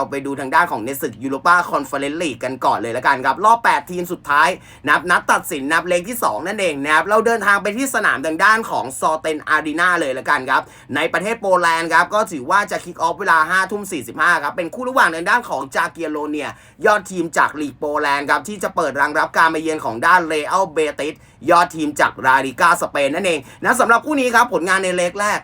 เอาไปดูทางด้านของในศึกยูโรปาคอนเฟอเรนซ์ลีกกันก่อนเลยละกันครับ รอบ 8 ทีมสุดท้ายนับนัดตัดสินนับเลขที่ 2 นั่นเองนะครับ เราเดินทางไปที่สนามทางด้านของซอเตนอารีนาเลยละกันครับ ในประเทศโปแลนด์ครับ ก็ถือว่าจะคิกออฟเวลา5ทุ่ม45 ครับ เป็นคู่ระหว่างทางด้านของจาเกียโรเนีย ยอดทีมจากลีกโปแลนด์ครับที่จะเปิดรังรับการมาเยือนของด้านเรอัลเบติสยอดทีมจากราลิกาสเปนนั่นเองนะสำหรับคู่นี้ครับผลงานในเลกแรก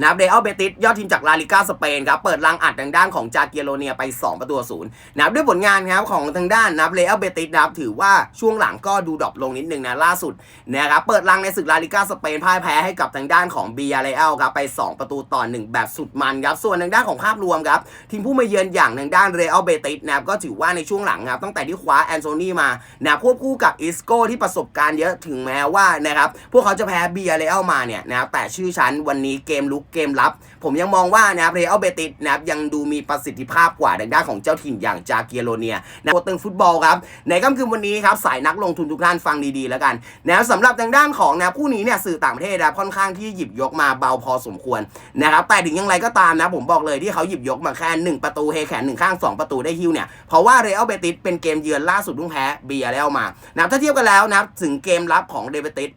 นะครับเรอัลเบติสยอดทีมจากลาลิก้าสเปนครับเปิดรังอัดทางด้านของจาเกียโรเนียไป 2 ประตูศูนย์นะครับด้วยผลงานครับของทางด้านนะครับเรอัลเบติสนะครับถือว่าช่วงหลังก็ดูดรอปลงนิดนึงนะล่าสุดนะครับเปิดรังในศึกลาลิก้าสเปนพ่ายแพ้ให้กับทางด้านของบียาเรอัลครับไป 2 ประตูต่อ 1 แบบสุดมันครับส่วนทางด้านของภาพรวมครับทีมผู้มาเยือนอย่างทางด้านเรอัลเบติสนะครับก็ถือว่าในช่วงหลังครับตั้งแต่ที่คว้าแอนโทนีมานะครับควบคู่กับอิสโก้ที่ประสบการณ์เยอะถึงแม้ว่านะครับพวกเขาจะแพ้บียาเรอัลมาเนี่ยนะครับแต่ชื่อชั้นวันนี้เกมลุกเกมรับ ผมยังมองว่านะครับเรอัลเบติสนะครับยังดูมีประสิทธิภาพกว่าทางด้านของเจ้าถิ่นอย่างจาเกียโรเนียนะโคตึงฟุตบอลครับ ในค่ำคืนวันนี้ครับสายนักลงทุนทุกท่านฟังดีๆ แล้วกันนะสำหรับทางด้านของนะคู่นี้เนี่ยสื่อต่างประเทศนะค่อนข้างที่หยิบยกมาเบาพอสมควรนะครับแต่ถึงอย่างไรก็ตามนะผมบอกเลยที่เขาหยิบยกมาแค่หนึ่งประตูเฮแขนหนึ่งข้างสองประตูได้ฮิวเนี่ยเพราะว่าเรอัลเบติสเป็นเกมเยือนล่าสุดเพิ่งแพ้เบียร์แล้วมานะถ้าเทียบกันแล้วนะถึงเกมรับของเรเบติส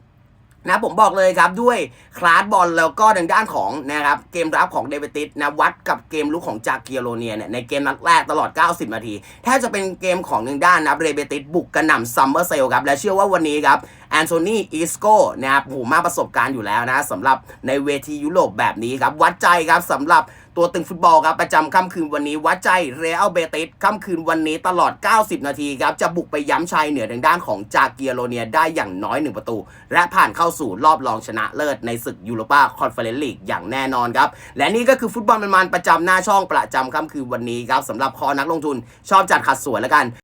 นะผมบอกเลยครับด้วยคลาสบอลแล้วก็ทางด้านของนะครับเกมรับของเดวิติสนะวัดกับเกมลุกของจากเกียโรเนียเนี่ยในเกมนัดแรกตลอด 90 นาทีแทบจะเป็นเกมของทางด้านนะเรเบติสบุกกระหน่ำซัมเมอร์เซลครับและเชื่อว่าวันนี้ครับ อนโทนีอิสโก้นะครับโหมากประสบการณ์อยู่แล้วนะสำหรับในเวทียุโรปแบบนี้ครับ วัดใจครับสำหรับตัวตึงฟุตบอลครับ ประจำค่ำคืนวันนี้ วัดใจเรอัลเบติสค่ำคืนวันนี้ตลอด 90 นาทีครับ จะบุกไปย้ำชัยเหนือทางด้านของจาเกียโรเนียได้อย่างน้อย 1 ประตู และผ่านเข้าสู่รอบรองชนะเลิศในศึกยูโรปาคอนเฟอเรนซ์ลีกอย่างแน่นอนครับ และนี่ก็คือฟุตบอลมันๆประจำหน้าช่องประจำค่ำคืนวันนี้ครับสำหรับคอนักลงทุนชอบจัดขัดสวยแล้วกัน